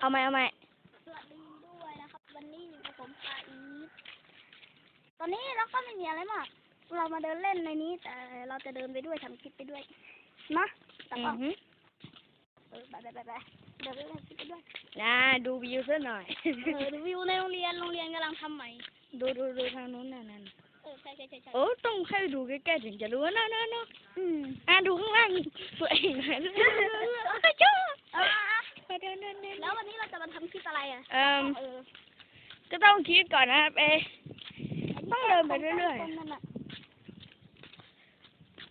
เอาไหมเอาไหมสวัสดีด้วยนะครับ วันนี้อยู่กับผมปาอีฟตอนนี้เราก็ไม่มีอะไรมาก เรามาเดินเล่นในนี้ แต่เราจะเดินไปด้วยทำคลิปไปด้วยนะแต่อืก็อหือเออไปไปไปไปเดินไปเล่นคลิปไปด้วยนะดูวิวซะหน่อยเออดูวิวในโรงเรียนโรงเรียนกำลังทำใหม่ดูดูดูทางนู้นน่ะนั่นเออใช่ใช่ใช่ใช่โอ้ต้องให้ดูใกล้ๆถึงจะรู้ว่านั่นนั่นนั่นอืมอะดูข้างล่างตัวเองหน่อยจ้าเออ แล้ววันนี้เราจะมาทำคลิปอะไรอะ เอ่มเออก็ต้องคิดก่อนนะครับเอะต้องเดินไปเรื่อยต้นนั่นน่ะๆ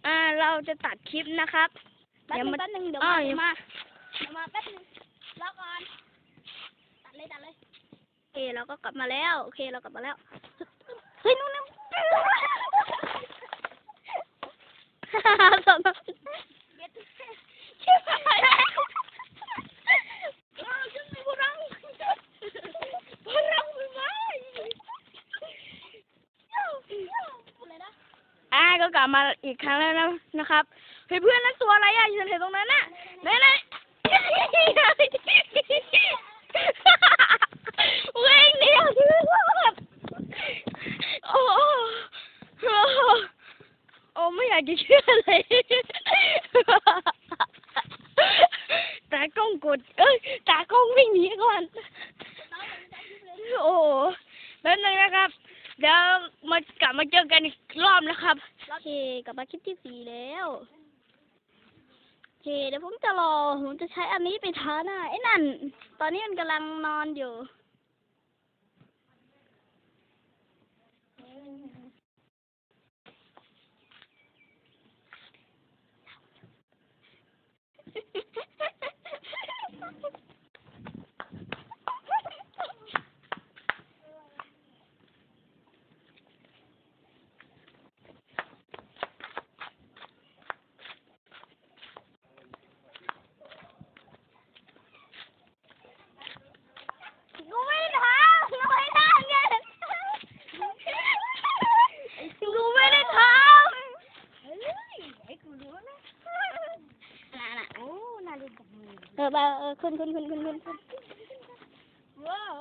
อ่า เราจะตัดคลิปนะครับ แป๊บเดี๋ยวนึงมันแป๊บนึงเดี๋ยวอ้มาาวเดี๋ยวมาเดี๋ยวมาแป๊บนึงรอก่อน ตัดเลยตัดเลย โอเค เราก็กลับมาแล้ว โอเค เรากลับมาแล้ว เฮ้ยนู่นนู่นสองเย็ดชิบหายแล้วเออฉันมีพลังพลังไปไหมอะไรนะ อ่า ก็กลับมาอีกครั้งแล้วนะนะครับเฮ้ยเพื่อนนั่นตัวอะไรอะยืนเห็นตรงนั้นน่ะไหนไหนวิ่งหนียวที่แบบโอ้โหโอ้โอ้ไม่อยากจะเชื่อเลยตากล้องกด เอ้ยตากล้องวิ่งหนีก่อนโอ้แล้วนึงนนะครับเดี๋ยวมากลับมาเจอกันอีกรอบนะครับ กลับมาคลิปที่สี่แล้วโอเคเดี๋ยวผมจะรอ ผมจะใช้อันนี้ไปทาหน้าไอ้นั่น ตอนนี้มันกำลังนอนอยู่ กูไม่ได้ทำกูไม่ได้ทำไงกูไม่ได้ทำ เฮ้ยไอ้กูรู้นะ น่ะน่ะ โอ้น่าเล่นจัง เออไปเออขึ้นขึ้นขึ้นขึ้นขึ้นขึ้น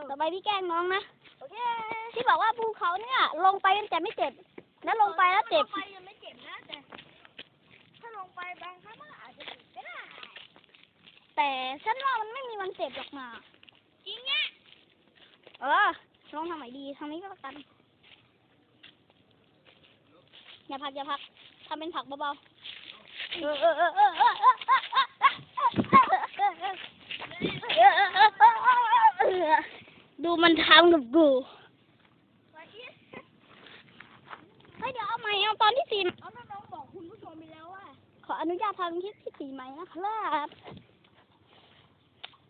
ต่อไปพี่แกล้งน้องนะที่บอกว่าภูเขาเนี่ย ลงไปมันจะไม่เจ็บแล้วลงไปแล้วเจ็บลงไปยังไม่เจ็บนะแต่ถ้าลงไปบางครั้งมันอาจจะเจ็บก็ได้แต่ฉันว่ามันไม่มีวันเจ็บหรอกนะจริงอะเออลองทำไหนดีทางนี้ก็แล้วกันอย่าพักอย่าพักทำเป็นผักเบาๆเออเออเออเออเออ ดูมันทำกับกูเฮ้ยเดี๋ยวเอาใหม่เอาตอนที่สี่เอาน้องบอกคุณผู้ชมไปแล้วว่า ขออนุญาตทำคลิปที่สี่ใหม่นะครับ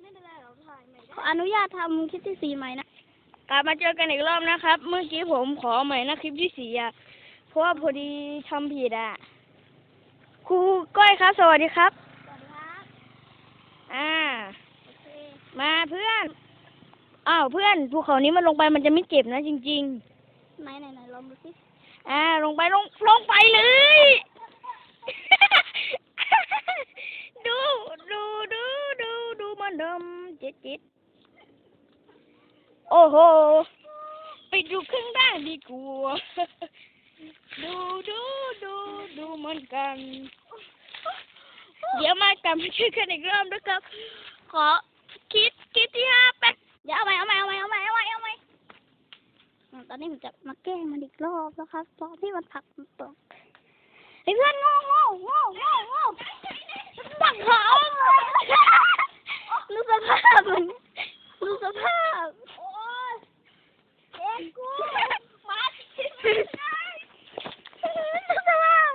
ไม่เป็นไรหรอกถ่ายใหม่ขออนุญาตทำคลิปที่สี่ใหม่นะกลับมาเจอกันอีกรอบนะครับ เมื่อกี้ผมขอใหม่นะคลิปที่สี่อะ เพราะว่าพอดีทำผิดอะ ครูก้อยครับ สวัสดีครับสวัสดีครับ อ่า โอเค มาเพื่อน อ้าวเพื่อนภูเขานี้มันลงไปมันจะไม่เจ็บนะจริง ไหนไหนไหนลองดูสิๆ อ่า ลงไปลงลงไปเลย ดูดูดูดูดูมันดำจิตจิตโอ้โห ไปดูข้างล่างดีกว่า ดูดูดูดูมันกัน เดี๋ยวมากลับมาช่วยกันอีกรอบนะครับ ขอ คิดคิดที่ห้าแป๊บเดี๋ยวเอาใหม่เอาใหม่เอาใหม่เอาใหม่เอาใหม่เอาใหม่อืมตอนนี้ผมจะมาแกล้งมันอีกรอบแล้วครับตอนที่มันผลักมันตกไอ้เพื่อนโง่โง่โง่โง่โง่ปักเขาดูสภาพมันดูสภาพโอ้ยเอ็งกูมาดูสภาพ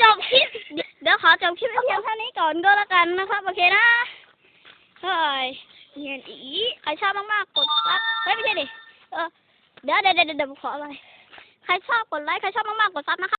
จบคลิปเดี๋ยวขอจบคลิปไว้เพียงเท่านี้ก่อนก็แล้วกันนะครับโอเคนะ เฮ้ยเงียนอีใครชอบมากๆกดไลค์เฮ้ยไม่ใช่ดิเออเดี๋ยวเดี๋ยวเดี๋ยวผมขออะไรใครชอบกดไลค์ใครชอบมากๆกดซับนะคะ